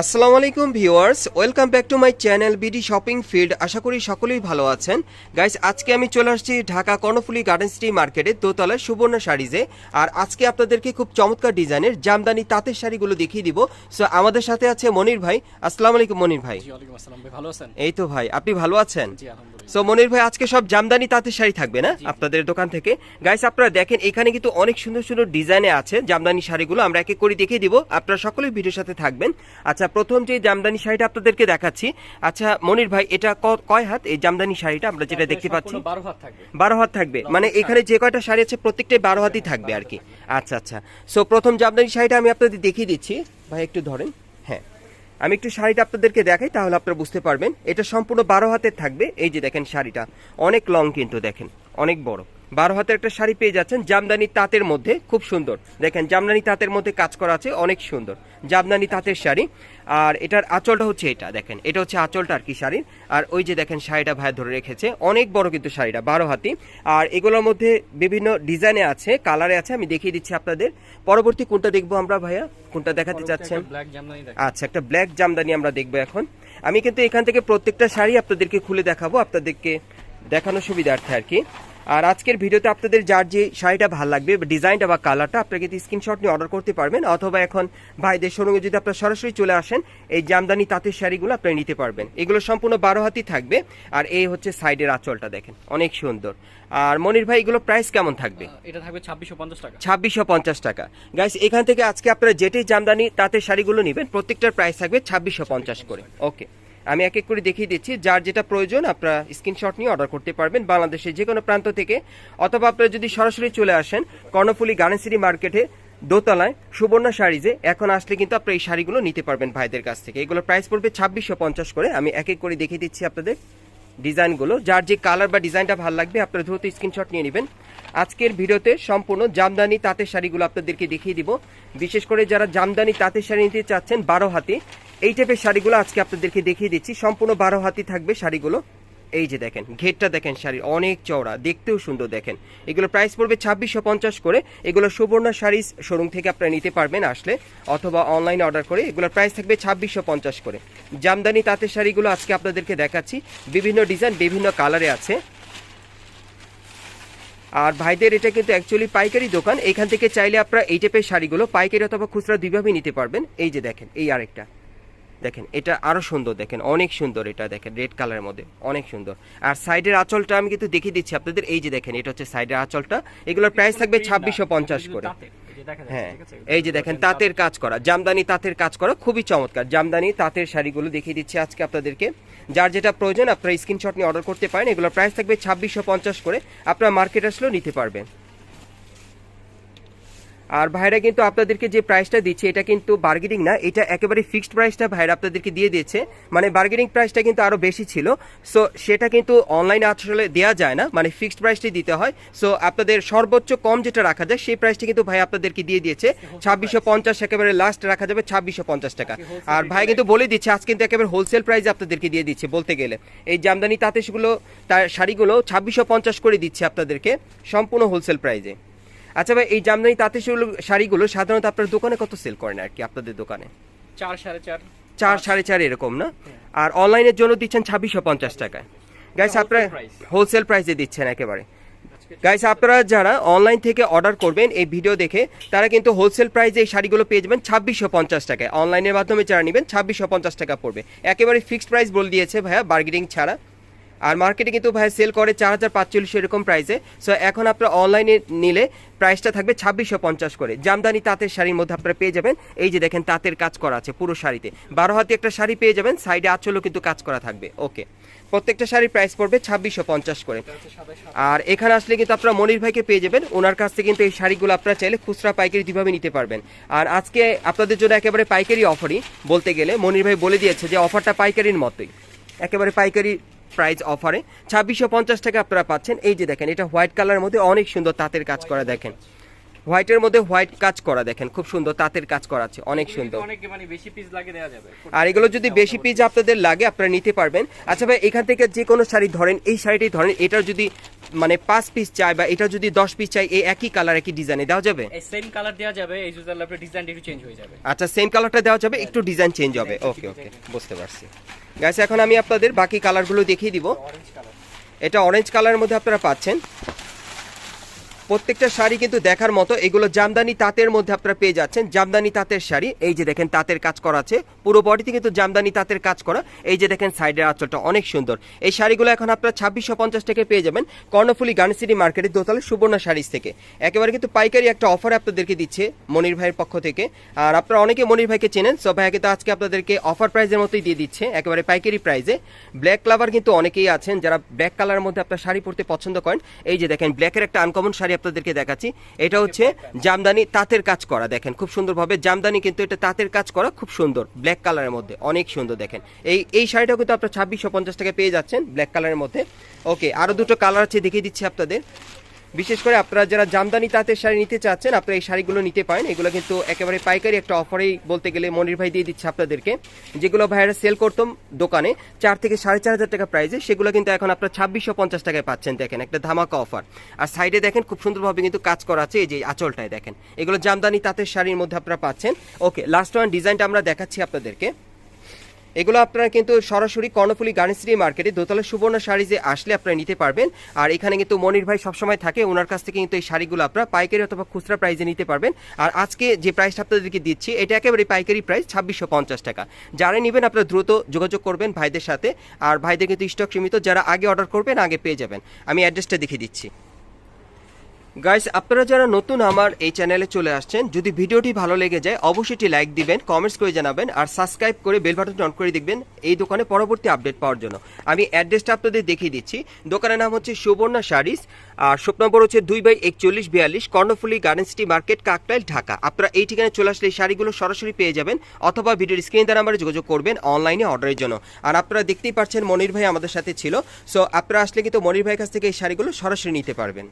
আসসালামু আলাইকুম viewers welcome back to my channel BD shopping field আশা করি সকলেই ভালো আছেন। গাইস আজকে আমি চলে আসছি ঢাকা কর্ণফুলি গার্ডেন সিটি মার্কেটে দোতলায় সুবর্ণ শাড়িজে। আর আজকে আপনাদেরকে খুব চমৎকার ডিজাইনের জামদানি তাঁতের শাড়িগুলো দেখিয়ে দিব। সো আমাদের সাথে আছে মনির ভাই। আসসালামু আলাইকুম মনির ভাই। ভালো আছেন? এই তো ভাই আপনি ভালো আছেন? সো মনির ভাই আজকে সব জামদানি তাঁতের শাড়ি থাকবে না আপনাদের দোকান থেকে? গাইস আপনারা দেখেন এখানে কিন্তু অনেক সুন্দর সুন্দর ডিজাইনে আছে জামদানি শাড়িগুলো। আমরা একে এক করে দেখিয়ে দিব। আপনারা সকলেই ভিডিওর সাথে থাকবেন। আচ্ছা প্রথম যে জামদানি শাড়িটা আপনাদেরকে দেখাচ্ছি আচ্ছা মনির ভাই এটা কয় হাত? এই জামদানি শাড়িটা আমরা যেটা দেখতে পাচ্ছি। 12 হাত থাকবে। বারো হাত থাকবে। মানে এখানে যে কয়টা শাড়ি আছে প্রত্যেকটাই বারো হাতই থাকবে আর কি। আচ্ছা আচ্ছা। সো প্রথম জামদানি শাড়িটা আমি আপনাদের দেখিয়ে দিচ্ছি। ভাই একটু ধরেন। হ্যাঁ। আমি একটু শাড়িটা আপনাদেরকে দেখাই তাহলে আপনারা বুঝতে পারবেন। এটা সম্পূর্ণ বারো হাতের থাকবে। এই যে দেখেন শাড়িটা। অনেক লং কিন্তু দেখেন। অনেক বড়। বারো হাতের একটা শাড়ি পেয়ে যাচ্ছেন জামদানি তাঁতের মধ্যে। খুব সুন্দর। দেখেন জামদানি তাঁতের মধ্যে কাজ করা আছে অনেক সুন্দর। জামদানি তাঁতের শাড়ি। আর এটার আঁচলটা হচ্ছে এটা দেখেন। এটা হচ্ছে আঁচলটা আর কি শাড়ির। আর ওই যে দেখেন শাড়িটা ভাই ধরে রেখেছে। অনেক বড় কিন্তু শাড়িটা বারো হাতি। আর এগুলোর মধ্যে বিভিন্ন ডিজাইনে আছে কালারে আছে আমি দেখিয়ে দিচ্ছি আপনাদের। পরবর্তী কোনটা দেখব আমরা ভাইয়া? কোনটা দেখাতে চাচ্ছেন? দেখেন আচ্ছা একটা ব্ল্যাক জামদানি আমরা দেখব এখন। আমি কিন্তু এখান থেকে প্রত্যেকটা শাড়ি আপনাদেরকে খুলে দেখাবো আপনাদেরকে দেখানোর সুবিধার্থে আর কি। আর আজকের ভিডিওতে আপনাদের যার যে শাড়িটা ভালো লাগবে ডিজাইনটা বা কালারটা আপনারা কিন্তু স্ক্রিনশট নিয়ে অর্ডার করতে পারবেন অথবা এখন ভাইদের শোরুমে যদি আপনারা সরাসরি চলে আসেন এই জামদানি তাঁতের শাড়িগুলো আপনারা নিতে পারবেন। এগুলো সম্পূর্ণ বারো হাতি থাকবে আর এই হচ্ছে সাইডের আঁচলটা দেখেন অনেক সুন্দর। আর মনির ভাই এগুলো প্রাইস কেমন থাকবে? এটা থাকবে 2650 টাকা। ছাব্বিশশো পঞ্চাশ টাকা। গাইস এখান থেকে আজকে আপনারা যেটাই জামদানি তাঁতের শাড়িগুলো নেবেন প্রত্যেকটার প্রাইস থাকবে ছাব্বিশশো পঞ্চাশ করে। ওকে আমি এক এক করে দেখিয়ে দিচ্ছি। যার যেটা প্রয়োজন, আপনারা স্ক্রিনশট নিয়ে অর্ডার করতে পারবেন বাংলাদেশের যে কোনো প্রান্ত থেকে। অথবা আপনারা যদি সরাসরি চলে আসেন, কর্ণফুলি গার্ডেন মার্কেটে, দোতলায়, সুবর্ণ শাড়িজে, এখন আসলে কিন্তু আপনারা এই শাড়িগুলো নিতে পারবেন ভাইদের কাছ থেকে। এগুলো প্রাইস পড়বে ছাব্বিশশো পঞ্চাশ করে। আমি এক এক করে দেখিয়ে দিচ্ছি আপনাদের ডিজাইনগুলো। যার যে কালার বা ডিজাইনটা ভালো লাগবে, আপনারা দ্রুত স্ক্রিনশট নিয়ে নেবেন। আজকের ভিডিওতে সম্পূর্ণ জামদানি তাঁতের শাড়িগুলো আপনাদেরকে দেখিয়ে দিব। বিশেষ করে যারা জামদানি তাঁতের শাড়ি নিতে চাচ্ছেন বারো হাতি এই টাইপের শাড়িগুলো আজকে আপনাদেরকে দেখিয়ে দিচ্ছি। সম্পূর্ণ বারো হাতি থাকবে শাড়িগুলো। এই যে দেখেন, ঘেরটা দেখেন শাড়ির, অনেক চওড়া, দেখতেও সুন্দর দেখেন। এগুলো প্রাইস পড়বে ছাব্বিশশো পঞ্চাশ করে। এগুলো সুবর্ণ শাড়ির শোরুম থেকে আপনারা নিতে পারবেন আসলে, অথবা অনলাইনে অর্ডার করে। এগুলোর প্রাইস থাকবে ছাব্বিশশো পঞ্চাশ করে। জামদানি তাঁতের শাড়িগুলো আজকে আপনাদেরকে দেখাচ্ছি। বিভিন্ন ডিজাইন বিভিন্ন কালারে আছে। আর ভাইদের এটা কিন্তু অ্যাকচুয়ালি পাইকারি দোকান। এখান থেকে চাইলে আপনারা এই টাইপের শাড়িগুলো, পাইকারি অথবা খুচরা দুইভাবেই নিতে পারবেন। এই যে দেখেন, এই আরেকটা। দেখেন, এটা আরও সুন্দর, দেখেন, অনেক সুন্দর এটা, দেখেন রেড কালারের মধ্যে, অনেক সুন্দর। আর সাইডের আঁচলটা আমি কিন্তু দেখিয়ে দিচ্ছি আপনাদের, এই যে দেখেন, এটা হচ্ছে সাইডের আঁচলটা। এগুলোর প্রাইস থাকবে ছাব্বিশশো পঞ্চাশ করে। হ্যাঁ এই যে দেখেন, তাঁতের কাজ করা, জামদানি তাঁতের কাজ করা, খুবই চমৎকার। জামদানি, তাঁতের শাড়িগুলো দেখিয়ে দিচ্ছি আজকে আপনাদেরকে। যার যেটা প্রয়োজন, আপনারা স্ক্রিনশট নিয়ে অর্ডার করতে পারেন। এগুলোর প্রাইস থাকবে ছাব্বিশশো পঞ্চাশ করে। আপনারা মার্কেট আসলেও নিতে পারবেন। আর ভাইরা কিন্তু আপনাদেরকে যে প্রাইসটা দিচ্ছে এটা কিন্তু বার্গেনিং না এটা একেবারে ফিক্সড প্রাইসটা ভাইরা আপনাদেরকে দিয়ে দিয়েছে। মানে বার্গেনিং প্রাইসটা কিন্তু আরও বেশি ছিল। সো সেটা কিন্তু অনলাইনে আসলে দেওয়া যায় না মানে ফিক্সড প্রাইসটাই দিতে হয়। সো আপনাদের সর্বোচ্চ কম যেটা রাখা যায় সেই প্রাইসটা কিন্তু ভাই আপনাদেরকে দিয়ে দিয়েছে। ছাব্বিশশো পঞ্চাশ একেবারে লাস্ট রাখা যাবে ছাব্বিশশো পঞ্চাশ টাকা। আর ভাই কিন্তু বলে দিচ্ছে আজ কিন্তু একেবারে হোলসেল প্রাইস আপনাদেরকে দিয়ে দিচ্ছে বলতে গেলে। এই জামদানি তাঁতেশগুলো তার শাড়িগুলো ছাব্বিশশো পঞ্চাশ করে দিচ্ছে আপনাদেরকে সম্পূর্ণ হোলসেল প্রাইজে আচ্ছা ভাই এই জামদানি তাঁতের শাড়িগুলো- সাধারণত আপনার দোকানে কত সেল করেন আর কি আপনাদের দোকানে? 4 4.5 চার। চার সাড়ে চার এরকম না? আর অনলাইনের জন্য দিচ্ছেন ছাব্বিশশো পঞ্চাশ টাকায়। গাইস আপনারা। হোলসেল প্রাইসে দিচ্ছেন একেবারে। গাইস আপনারা যারা অনলাইন থেকে অর্ডার করবেন এই ভিডিও দেখে তারা কিন্তু হোলসেল প্রাইসে এই শাড়িগুলো পেয়ে যাবেন ছাব্বিশশো পঞ্চাশ টাকায়। অনলাইনের মাধ্যমে যারা নেবেন ছাব্বিশশো পঞ্চাশ টাকা পড়বে। একেবারে ফিক্সড প্রাইস বলে দিয়েছে ভাইয়া বার্গেনিং ছাড়া। আর মার্কেটে কিন্তু ভাই সেল করে চার হাজার পাঁচচল্লিশ এরকম প্রাইসে সো এখন আপনারা অনলাইনে নিলে প্রাইসটা থাকবে ছাব্বিশশো পঞ্চাশ করে। জামদানি, তাঁতের শাড়ির মধ্যে আপনারা পেয়ে যাবেন। এই যে দেখেন, তাঁতের কাজ করা আছে পুরো শাড়িতে। বারো হাতে একটা শাড়ি পেয়ে যাবেন সাইডে আঁচলও কিন্তু কাজ করা থাকবে। ওকে প্রত্যেকটা শাড়ির প্রাইস পড়বে ছাব্বিশশো পঞ্চাশ করে। আর এখানে আসলে কিন্তু আপনারা মনির ভাইকে পেয়ে যাবেন। ওনার কাছ থেকে কিন্তু এই শাড়িগুলো আপনারা চাইলে খুচরা পাইকারি দুভাবে নিতে পারবেন। আর আজকে আপনাদের জন্য একেবারে পাইকারি অফারই বলতে গেলে মনির ভাই বলে দিয়েছে যে অফারটা পাইকারির মতোই। একেবারে পাইকারি প্রাইস অফারে। ছাব্বিশশো পঞ্চাশ টাকা আপনারা পাচ্ছেন। এই যে দেখেন এটা হোয়াইট কালারের মধ্যে অনেক সুন্দর তাঁতের কাজ করা দেখেন। হোয়াইটের মধ্যে হোয়াইট কাজ করা দেখেন খুব সুন্দর তাঁতের কাজ করা আছে অনেক সুন্দর। মানে আর এগুলো যদি বেশি পিস আপনাদের লাগে আপনারা নিতে পারবেন। আচ্ছা ভাই এখান থেকে যে কোনো শাড়ি ধরেন এই শাড়িটি ধরেন এটার যদি মানে পাঁচ পিস চাই বা এটা যদি দশ পিস চাই এই একই কালার একই ডিজাইনে দেওয়া যাবে? সেম কালার দেওয়া যাবে এই জুতার ডিজাইনটা একটু চেঞ্জ হয়ে যাবে। আচ্ছা সেম কালারটা দেওয়া যাবে একটু ডিজাইন চেঞ্জ হবে। ওকে ওকে বুঝতে পারছি। গাইস এখন আমি আপনাদের বাকি কালারগুলো দেখিয়ে দিব। এটা অরেঞ্জ কালারের মধ্যে আপনারা পাচ্ছেন। প্রত্যেকটা শাড়ি কিন্তু দেখার মতো, এগুলো জামদানি তাঁতের মধ্যে আপনারা পেয়ে যাচ্ছেন। জামদানি তাঁতের শাড়ি, এই যে দেখেন তাঁতের কাজ করা আছে। পুরো বডিতে কিন্তু জামদানি তাঁতের কাজ করা। এই যে দেখেন সাইডের আঁচলটা, অনেক সুন্দর। এই শাড়িগুলো এখন আপনারা ছাব্বিশশো পঞ্চাশ টাকায় পেয়ে যাবেন কর্ণফুলি গার্নি সিটি মার্কেটের দোতলে সুবর্ণ শাড়িজ থেকে। একেবারে কিন্তু পাইকারি একটা অফার আপনাদেরকে দিচ্ছে মনির ভাইয়ের পক্ষ থেকে। আর আপনারা অনেকে মনির ভাইকে চেনেন সব ভাইকে তো আজকে আপনাদেরকে অফার প্রাইজের মতোই দিয়ে দিচ্ছে, একেবারে পাইকারি প্রাইজে ব্ল্যাক লাভার কিন্তু অনেকেই আছেন, যারা ব্ল্যাক কালারের মধ্যে আপনার শাড়ি পরতে পছন্দ করেন। এই যে দেখেন ব্ল্যাকের একটা আনকমন শাড়ি আপনাদেরকে দেখাচ্ছি। এটা হচ্ছে জামদানি তাঁতের কাজ করা, দেখেন, খুব সুন্দরভাবে জামদানি কিন্তু এটা তাঁতের কাজ করা, খুব সুন্দর ব্ল্যাক কালারের মধ্যে, অনেক সুন্দর, দেখেন। এই এই শাড়িটাও কিন্তু আপনার ছাব্বিশশো পঞ্চাশ টাকা পেয়ে যাচ্ছেন ব্ল্যাক কালারের মধ্যে। ওকে আরও দুটো কালার আছে, দেখিয়ে দিচ্ছি আপনাদের। বিশেষ করে আপনারা যারা জামদানি তাঁতের শাড়ি নিতে চাচ্ছেন, আপনারা এই শাড়িগুলো নিতে পারেন। এগুলো কিন্তু একেবারে পাইকারি একটা অফারেই বলতে গেলে মনির ভাই দিয়ে দিচ্ছে আপনাদেরকে। যেগুলো ভাইয়েরা সেল করতাম দোকানে, চার থেকে সাড়ে চার হাজার টাকা প্রাইসে সেগুলো কিন্তু এখন আপনার ছাব্বিশশো পঞ্চাশ টাকায় পাচ্ছেন দেখেন, একটা ধামাকা অফার আর সাইডে দেখেন, খুব সুন্দরভাবে কিন্তু কাজ করা আছে, এই যে আঁচলটায় দেখেন। এগুলো জামদানি তাঁতের শাড়ির মধ্যে আপনারা পাচ্ছেন। ওকে লাস্ট ওয়ান ডিজাইনটা আমরা দেখাচ্ছি আপনাদেরকে। এগুলো আপনারা কিন্তু সরাসরি কর্ণফুলি গার্নিসিটি মার্কেটে দোতলা সুবর্ণ শাড়িজে আসলে আপনারা নিতে পারবেন। আর এখানে কিন্তু মনির ভাই সবসময় থাকে, ওনার কাছ থেকে কিন্তু এই শাড়িগুলো আপনারা পাইকারি অথবা খুচরা প্রাইসে নিতে পারবেন। আর আজকে যে প্রাইসটা আপনাদেরকে দিচ্ছি, এটা একেবারে পাইকারি প্রাইস ছাব্বিশশো পঞ্চাশ টাকা। যারা নেবেন আপনারা দ্রুত যোগাযোগ করবেন ভাইদের সাথে। আর ভাইদের কিন্তু স্টক সীমিত, যারা আগে অর্ডার করবেন, আগে পেয়ে যাবেন। আমি অ্যাড্রেসটা দেখিয়ে দিচ্ছি। গাইস আপনারা যারা নতুন আমার এই চ্যানেলে চলে আসছেন, যদি ভিডিওটি ভালো লেগে যায়, অবশ্যই একটি লাইক দিবেন কমেন্টস করে জানাবেন, আর সাবস্ক্রাইব করে বেল বাটনটি অন করে দেখবেন এই দোকানে পরবর্তী আপডেট পাওয়ার জন্য। আমি অ্যাড্রেসটা আপনাদের দেখিয়ে দিচ্ছি। দোকানের নাম হচ্ছে সুবর্ণা শাড়িস, আর শপ নম্বর হচ্ছে দুই বাই একচল্লিশ বিয়াল্লিশ, Karnaphuli garden city market কাকটাইল Dhaka. আপনারা এই ঠিকানায় চলে আসলে এই শাড়িগুলো সরাসরি পেয়ে যাবেন, অথবা ভিডিওর স্ক্রিন দ্বারা নাম্বারে যোগাযোগ করবেন অনলাইনে অর্ডারের জন্য। আর আপনারা দেখতেই পাচ্ছেন মনির ভাই আমাদের সাথে ছিল। সো আপনারা আসলে কিন্তু মনির ভাইয়ের কাছ থেকে এই শাড়িগুলো সরাসরি নিতে পারবেন।